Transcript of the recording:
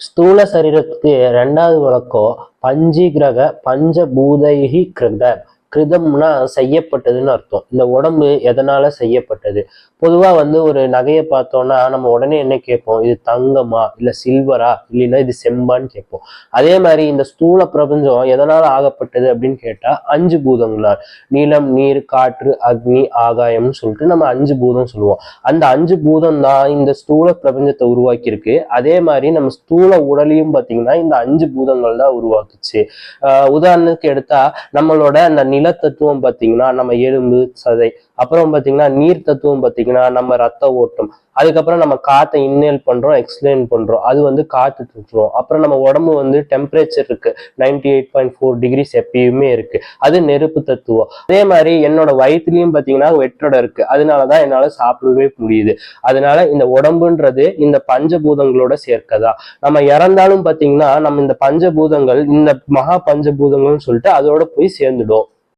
ஸ்தூல சரீரத்துக்கு ரெண்டாவது விளக்கம் பஞ்சீகிரக பஞ்சபூதைகி கிருத கிருதம்னா செய்யப்பட்டதுன்னு அர்த்தம். இந்த உடம்பு எதனால செய்யப்பட்டது? பொதுவா வந்து ஒரு நகையை பார்த்தோம்னா நம்ம உடனே என்ன கேட்போம்? இது தங்கமா? இல்ல சில்வரா இல்லைன்னா இது செம்பான்னு கேட்போம். அதே மாதிரி இந்த ஸ்தூல பிரபஞ்சம் எதனால ஆகப்பட்டது அப்படின்னு கேட்டா அஞ்சு பூதங்களால். நிலம் நீர் காற்று அக்னி ஆகாயம்னு சொல்லிட்டு நம்ம அஞ்சு பூதம் சொல்லுவோம். அந்த அஞ்சு பூதம் தான் இந்த ஸ்தூல பிரபஞ்சத்தை உருவாக்கியிருக்கு. அதே மாதிரி நம்ம ஸ்தூல உடலையும் பார்த்தீங்கன்னா இந்த அஞ்சு பூதங்கள் தான் உருவாக்குச்சு. உதாரணத்துக்கு எடுத்தா நம்மளோட அந்த நில தத்துவம் பார்த்தீங்கன்னா நம்ம எலும்பு சதை அப்புறம் பார்த்தீங்கன்னா நீர் தத்துவம் பார்த்தீங்கன்னா நம்ம ரத்த ஓட்டம். அதுக்கப்புறம் நம்ம காற்றை இன்னேல் பண்றோம் எக்ஸ்பிளைன் பண்றோம். அது வந்து காற்று தத்துவம் அப்புறம் நம்ம உடம்பு வந்து டெம்பரேச்சர் இருக்கு. Ninety eight point four degrees எப்பயுமே இருக்கு. அது நெருப்பு தத்துவம். அதே மாதிரி என்னோட வயிற்றுலயும் பார்த்தீங்கன்னா வெற்றடை இருக்கு. அதனாலதான் என்னால சாப்பிடவே முடியுது. அதனால இந்த உடம்புன்றது இந்த பஞ்சபூதங்களோட சேர்க்கதா நம்ம இறந்தாலும் பார்த்தீங்கன்னா நம்ம இந்த பஞ்சபூதங்கள் இந்த மகா பஞ்சபூதங்கள்னு சொல்லிட்டு அதோட போய் சேர்ந்துடும்.